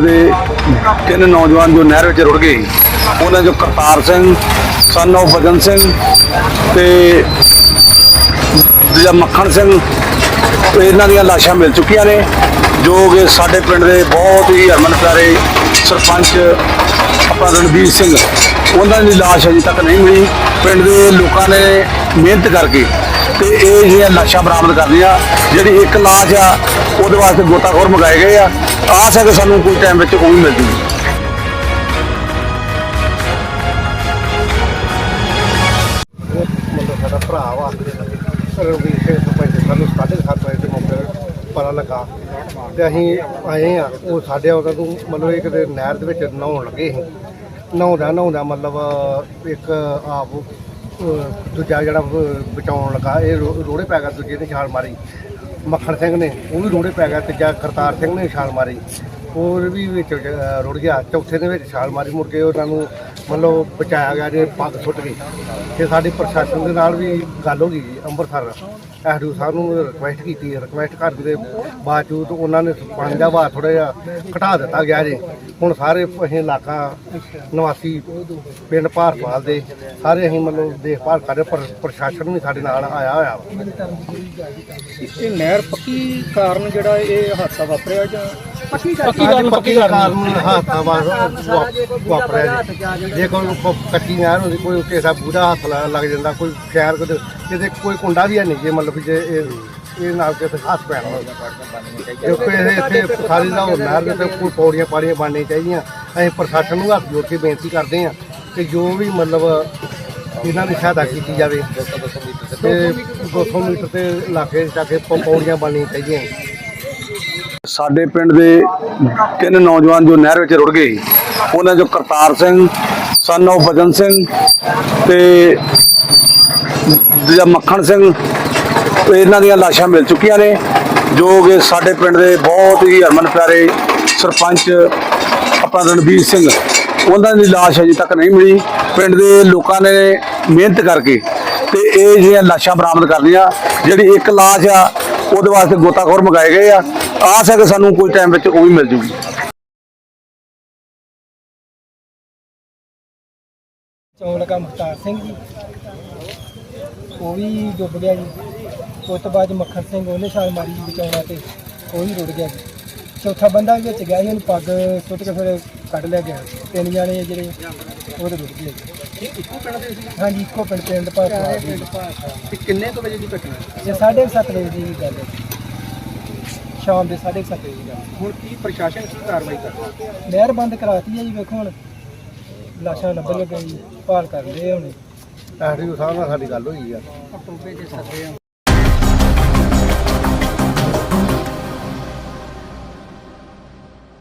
ਦੇ ਤਿੰਨ ਨੌਜਵਾਨ ਜੋ ਨਹਿਰ ਵਿੱਚ ਰੁੜ ਗਏ, ਉਹਨਾਂ ਜੋ ਕਰਤਾਰ ਸਿੰਘ, ਸਨ of ਭਜਨ ਸਿੰਘ ਤੇ ਦੂਜਾ ਮੱਖਣ ਸਿੰਘ ਇਹਨਾਂ ਦੀਆਂ ਲਾਸ਼ਾਂ ਮਿਲ ਚੁੱਕੀਆਂ ਨੇ, ਜੋ ਕਿ ਸਾਡੇ ਪਿੰਡ ਦੇ ਬਹੁਤ ਹੀ ਹਰਮਨ ਪਿਆਰੇ ਸਰਪੰਚ ਆਪਣਾ ਰਣਬੀਰ ਸਿੰਘ, ਉਹਨਾਂ ਦੀ ਲਾਸ਼ ਅਜੇ ਤੱਕ ਨਹੀਂ ਮਿਲੀ। ਪਿੰਡ ਦੇ ਲੋਕਾਂ ਨੇ ਮਿਹਨਤ ਕਰਕੇ ਤੇ ਇਹ ਜਿਹੜੀਆਂ ਲਾਸ਼ਾਂ ਬਰਾਮਦ ਕਰਨੀਆਂ ਜਿਹੜੀ ਇੱਕ ਲਾਸ਼ ਆ, ਉਹਦੇ ਵਾਸਤੇ ਗੋਤਾਖੋਰ ਮੰਗਾਏ ਗਏ ਆ। ਆਸ ਹੈ ਕਿ ਸਾਨੂੰ ਕੋਈ ਟਾਈਮ ਵਿੱਚ ਉਹ ਵੀ ਮਿਲ ਜੂਗੀ। ਸਾਡਾ ਭਰਾ ਵਾ ਸਾਢੇ ਸੱਤ ਵਜੇ ਪਤਾ ਲੱਗਾ। ਤੇ ਅਸੀਂ ਆਏ ਆ, ਉਹ ਸਾਡੇ ਉਹਨਾਂ ਨੂੰ ਮਤਲਬ ਇੱਕ ਨਹਿਰ ਦੇ ਵਿੱਚ ਨਹਾਉਣ ਲੱਗੇ ਸੀ। ਨਹਾਉਂਦਾ ਨਹਾਉਂਦਾ ਮਤਲਬ ਇੱਕ ਆਪ ਦੂਜਾ ਜਿਹੜਾ ਬਚਾਉਣ ਲੱਗਾ ਇਹ ਰੋ- ਰੋੜੇ ਪੈ ਗਿਆ ਦੂਜੇ ਨੇ ਛਾਲ ਮਾਰੀ। ਮੱਖਣ ਸਿੰਘ ਨੇ ਉਹ ਵੀ ਰੋੜੇ ਪੈ ਗਿਆ ਤੀਜਾ ਕਰਤਾਰ ਸਿੰਘ ਨੇ ਛਾਲ ਮਾਰੀ। ਹੋਰ ਵੀ ਵਿੱਚ ਅਹ, ਰੁੜ ਗਿਆ ਚੌਥੇ ਦੇ ਵਿੱਚ ਛਾਲ ਮਾਰੀ ਮੁੜ ਕੇ ਉਹਨਾਂ ਨੂੰ ਮਤਲਬ ਬਚਾਇਆ ਗਿਆ ਜੇ ਪੱਗ ਸੁੱਟ ਗਈ। ਤੇ ਸਾਡੀ ਪ੍ਰਸ਼ਾਸਨ ਦੇ ਨਾਲ ਵੀ ਗੱਲ ਹੋ ਗਈ ਜੀ, ਅੰਮ੍ਰਿਤਸਰ। ਐਸਡੀਓ ਸਾਹਿਬ ਨੂੰ ਰਿਕੁਐਸਟ ਕੀਤੀ ਰਿਕੁਐਸਟ ਕਰਨ ਦੇ ਬਾਵਜੂਦ ਉਹਨਾਂ ਨੇ ਪਾਣੀ ਦਾ ਵਹਾਅ ਥੋੜਾ ਜਿਹਾ ਘਟਾ ਦਿੱਤਾ ਗਿਆ ਜੇ। ਹੁਣ ਸਾਰੇ ਅਸੀਂ ਇਲਾਕਾ ਨਿਵਾਸੀ ਪਿੰਡ ਭਾਰਪਾਲ ਦੇ, ਸਾਰੇ ਅਸੀਂ ਮਤਲਬ ਦੇਖਭਾਲ ਕਰ ਰਹੇ ਪਰ ਪ੍ਰਸ਼ਾਸਨ ਵੀ ਸਾਡੇ ਨਾਲ ਆਇਆ ਹੋਇਆ ਇਹ ਨਹਿਰ ਪੱਕੀ ਕਾਰਨ ਜਿਹੜਾ ਇਹ ਹਾਦਸਾ ਵਾਪਰਿਆ ਜਾਂ ਪੱਕੀ ਪੱਕੀ ਕਾਰਨ ਪੱਕੀ ਕਾਰਨ ਹਾਦਸਾ ਵਾ- ਵਾ- ਵਾਪਰਿਆ ਜੀ। ਜੇ ਕੋਈ ਪ- ਕੱਚੀ ਨਹਿਰ ਹੁੰਦੀ ਕੋਈ ਕਿਸੇ ਦਾ ਬੂੜਾ ਹੱਥ ਲ- ਲੱਗ ਜਾਂਦਾ ਕੋਈ ਖੈਰ ਕਿਤੇ ਕਿਤੇ ਕੋਈ ਕੁੰਡਾ ਵੀ ਹੈ ਨਹੀਂ ਜੇ ਮਤਲਬ ਜੇ ਇਹ ਇਹ ਨਾਲ ਕਿਤੇ ਹੱਥ ਪੈਣਾ ਕਿਉਂਕਿ ਇਹ ਇੱਥੇ ਸਾਰੀ ਦਾ ਉਹ ਨਹਿਰ ਦੇ ਤੇ ਕੋਈ ਪੌੜੀਆਂ ਪਾੜੀਆਂ ਬਣਨੀਆਂ ਚਾਹੀਦੀਆਂ। ਅਸੀਂ ਪ੍ਰਸ਼ਾਸਨ ਨੂੰ ਹੱਥ ਜੋੜ ਕੇ ਬੇਨਤੀ ਕਰਦੇ ਹਾਂ ਕਿ ਜੋ ਵੀ ਮਤਲਬ ਇਹਨਾਂ ਦੀ ਸਹਾਇਤਾ ਕੀਤੀ ਜਾਵੇ। ਤੇ 200 ਮੀਟਰ ਤੇ ਇਲਾਕੇ ਚ ਜਾ ਕੇ ਪੌੜੀਆਂ ਬਣਨੀਆਂ ਚਾਹੀਦੀਆਂ। ਸਾਡੇ ਪਿੰਡ ਦੇ ਤਿੰਨ ਨੌਜਵਾਨ ਜੋ ਨਹਿਰ ਵਿੱਚ ਰੁੜ ਗਏ, ਉਹਨਾਂ ਜੋ ਕਰਤਾਰ ਸਿੰਘ ਸਨ of ਭਜਨ ਸਿੰਘ ਤੇ ਦੂਜਾ ਮੱਖਣ ਸਿੰਘ ਇਹਨਾਂ ਦੀਆਂ ਲਾਸ਼ਾਂ ਮਿਲ ਚੁੱਕੀਆਂ ਨੇ, ਜੋ ਕਿ ਸਾਡੇ ਪਿੰਡ ਦੇ ਬਹੁਤ ਹੀ ਹਰਮਨ ਪਿਆਰੇ ਸਰਪੰਚ ਆਪਣਾ ਰਣਬੀਰ ਸਿੰਘ, ਉਹਨਾਂ ਦੀ ਲਾਸ਼ ਅਜੇ ਤੱਕ ਨਹੀਂ ਮਿਲੀ। ਪਿੰਡ ਦੇ ਲੋਕਾਂ ਨੇ ਮਿਹਨਤ ਕਰਕੇ ਤੇ ਇਹ ਜਿਹੜੀਆਂ ਲਾਸ਼ਾਂ ਬਰਾਮਦ ਕਰਨੀਆਂ, ਜਿਹੜੀ ਇੱਕ ਲਾਸ਼ ਆ, ਉਹਦੇ ਵਾਸਤੇ ਗੋਤਾਖੋਰ ਮੰਗਾਏ ਗਏ ਆ। ਆਸ ਹੈ ਕਿ ਸਾਨੂੰ ਕੋਈ ਟਾਈਮ ਵਿੱਚ ਉਹ ਵੀ ਮਿਲ ਜੂਗੀ। ਚੌਂਕ ਲਗਾ ਮੁਖਤਾਰ ਸਿੰਘ ਜੀ। ਉਹ ਵੀ ਡੁੱਬ ਗਿਆ ਜੀ। ਉਸ ਤੋਂ ਬਾਅਦ ਮੱਖਣ ਸਿੰਘ ਉਹਨੇ ਛਾਲ ਮਾਰੀ ਬਚਾਉਣਾ ਤੇ। ਉਹ ਵੀ ਰੁੜ ਗਿਆ ਜੀ। ਚੌਥਾ ਬੰਦਾ ਵੀ ਵਿੱਚ ਗਿਆ ਸੀ ਉਹਨੂੰ ਪੱਗ ਸੁੱਟ ਕੇ ਫਿਰ ਕੱਢ ਲਿਆ ਗਿਆ। ਤਿੰਨ ਜਾਣੇ ਜਿਹੜੇ ਉਹ ਤੇ ਰੁੜ ਗਏ ਜੀ। ਇੱਕੋ ਪਿੰਡ ਦੇ ਸੀ ਹਾਂਜੀ ਇੱਕੋ ਪਿੰਡ ਪਿੰਡ ਜੀ। ਤੇ ਕਿੰਨੇ ਕੁ ਵਜੇ ਦੀ ਘਟਨਾ? ਇਹ ਸਾਢੇ ਕੁ ਸੱਤ ਵਜੇ ਦੀ ਗੱਲ ਹੈ ਸ਼ਾਮ ਦੇ ਸਾਢੇ ਕੁ ਸੱਤ ਵਜੇ ਦੀ। ਗੱਲ ਹੁਣ ਕੀ ਪ੍ਰਸ਼ਾਸਨ ਕੀ ਕਾਰਵਾਈ ਕਰਦਾ ਨਹਿਰ ਬੰਦ ਕਰਾਤੀ ਹੈ ਜੀ ਵੇਖੋ ਹੁਣ। ਲਾਸ਼ਾਂ ਲੱਭਣ ਲੱਗੇ ਜੀ ਭਾਲ ਕਰਦੇ ਹੁਣ। ਐਸਡੀਓ ਸਾਹਿਬ ਨਾਲ ਸਾਡੀ ਗੱਲ ਹੋਈ ਆ। ਟੋਬੇ ਦੇ ਸੱਦੇ ਆ